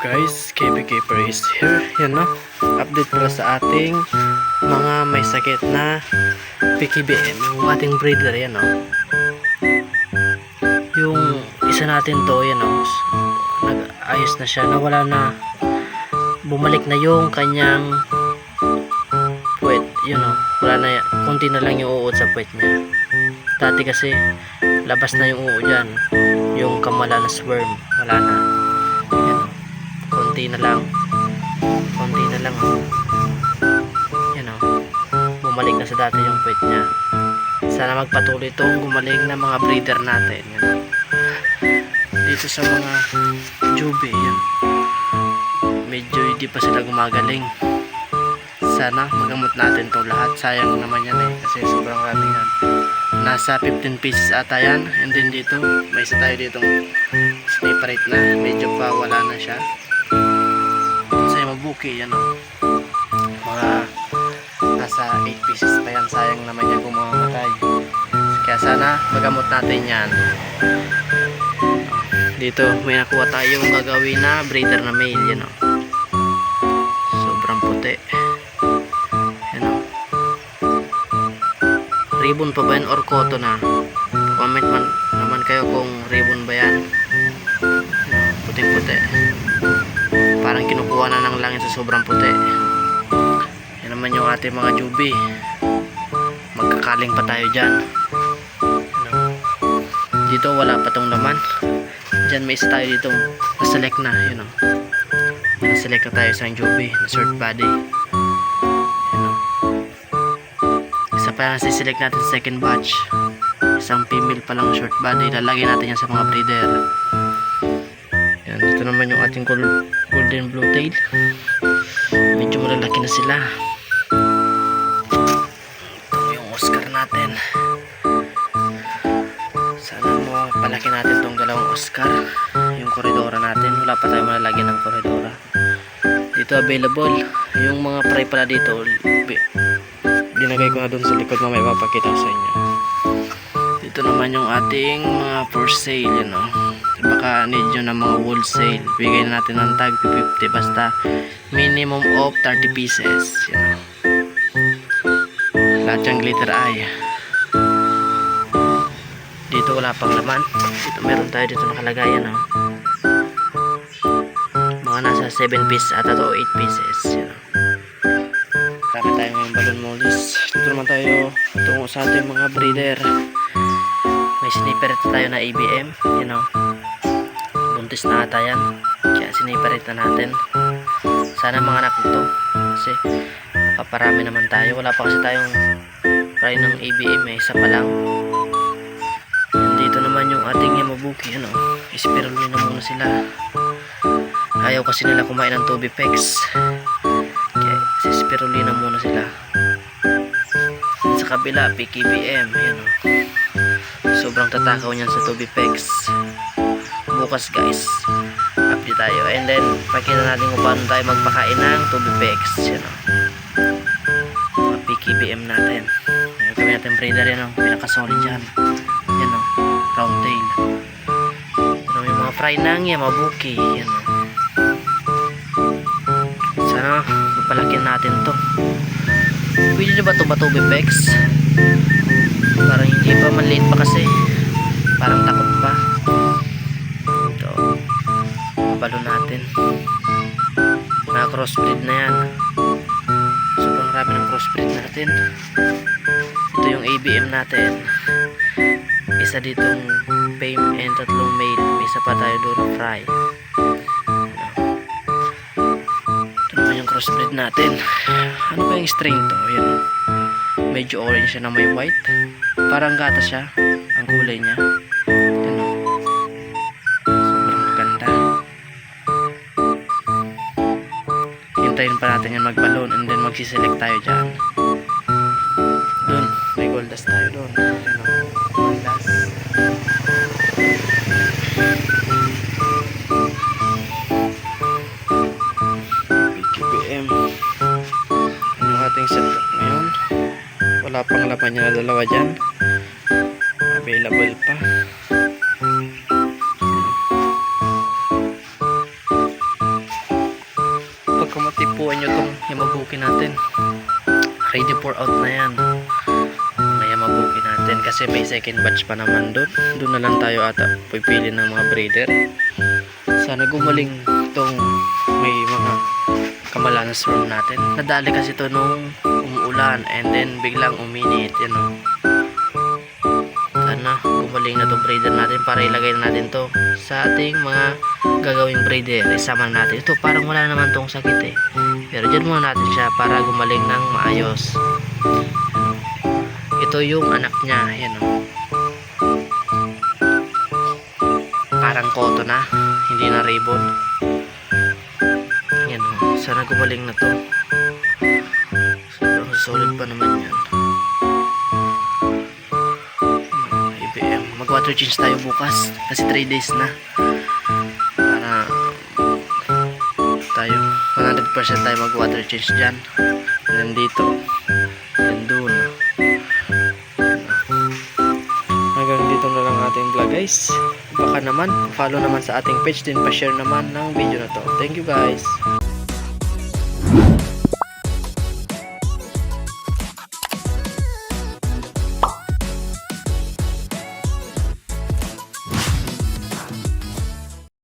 Keeper is here. Yan no. Update pala sa ating mga may sakit na PKBM. Yung ating breeder yan no. Yung isa natin to yan no. Nag-ayos na siya. Nawala na. Bumalik na yung kanyang puwet. Yun no. Wala na. Kunti na lang yung uod sa puwet niya. Dati kasi labas na yung uod dyan. Yung kamala na sperm. Wala na. Konti na lang. Konti na lang o. Yan o. Bumalik na sa dati yung puwet niya. Sana magpatuloy itong gumaling na mga breeder natin. Yan o. Dito sa mga jubi. Yan. Medyo hindi pa sila gumagaling. Sana magamot natin to lahat. Sayang naman yan eh. Kasi sobrang rami yan. Nasa 15 pieces ata yan. And then dito, may isa tayo ditong separate na. Medyo pa wala na siya. Sa mabuki, yan o. Mga nasa 8 pieces pa yan. Sayang naman yan kung mamamatay. Kaya sana magamot natin yan. Dito, may nakuha tayong gagawin na breeder na male. Yan o. Sobrang puti. Yan o. Ribbon pa ba yan or cotton na? Comment man naman kayo kung ribbon ba yan. Puting puti. Na ng langit sa sobrang puti. Yan naman yung ating mga jubi. Magkakaling pa tayo dyan. Dito wala pa tong laman. Dyan may isa tayo dito. Naselect na. Yun o. Naselect na tayo sa jubi. Na short body. Yun o. Isa pa lang siselect natin second batch. Isang female pa lang short body. Lalagyan natin yan sa mga breeder. Yan, dito naman yung ating gol- golden blue tail. Medyo malalaki na sila. Ito yung Oscar natin. Sana mapalaki natin tong dalawang Oscar. Yung koridora natin. Wala pa tayo malalagyan ng koridora. Dito available. Yung mga fry pala dito. Dinagay ko na dun sa likod mamaya papakita sa inyo. Dito naman yung ating mga for sale, yun o. Baka need nyo ng mga wholesale. Bigay na natin ng tag 50 basta minimum of 30 pieces. Yun o. Lahat yung glitter eye. Dito wala pang laman. Dito meron tayo dito nakalagay yan o. Mga nasa 7 pieces ata to 8 pieces. Yun o. Marami tayo ngayong balon molis. Dito naman tayo tungo sa ating mga breeder. May sniper tayo na ABM. You know. Buntis na ata yan. Kaya sniper ito natin. Sana mga anak. Kasi paparami naman tayo. Wala pa kasi tayong try ng ABM eh. Isa pa lang. Dito naman yung ating Yamabuki. Ano. Ispirulin na muna sila. Ayaw kasi nila kumain ng Tubipex. Kaya sispirulina muna sila. Sa kabila, PKBM. Yan o. Sobrang tatakaw niyan sa Tubipex. Bukas guys, update tayo. And then, pakita natin kung paano tayo magpakain ng Tubipex. Yan o. Mga PKBM natin. Ayan, kami natin breeder yan o. Pinakasolid dyan. Yan o. Round tail. Yan o, yung mga fry nang yamabuki. Yan o. Sana mapalakin natin to. Pwede na ba ito Batubi Pex? Parang hindi pa, maliit pa kasi. Parang takot pa. Ito. Balo natin. Na crossbreed na yan. Sobrang rami ng crossbreed natin. Ito yung ABM natin. Isa ditong fame and tatlong male. May isa pa tayo doon fry. Ito naman yung crossbreed natin. Ano ba yung strain to? O. Medyo orange siya na may white. Parang gata siya. Ang kulay niya. Hintayin pa natin yan magbalon and then magsiselect tayo dyan. Doon. May gold dust tayo doon. Ayan o. Gold dust. PKBM yung ating setup ngayon wala pang laman niya na dalawa dyan available pa ipuan nyo itong Yamabuki natin. Ready for out na yan. May Yamabuki natin kasi may second batch pa naman doon. Doon na lang tayo ata pipili ng mga breeder. Sana gumaling itong may mga kamalan storm natin. Nadali kasi ito nung umuulan and then biglang uminit. Yan o. Gumaling na itong breeder natin para ilagay na natin to sa ating mga gagawing breeder. Isama na natin. Ito parang wala naman tong sakit eh. Pero dyan muna natin siya para gumaling ng maayos. Ito yung anak niya. Yan o. Parang koto na. Hindi na ribbon. Yan o. Sana gumaling na to. Sobrang solid pa naman yan. Mag water change tayo bukas. Kasi 3 days na. Para tayo 100% tayo mag water change dyan. Nandito. Yan doon. Hanggang dito na lang ating vlog guys. Baka naman, follow naman sa ating page din pa-share naman ng video na to. Thank you guys.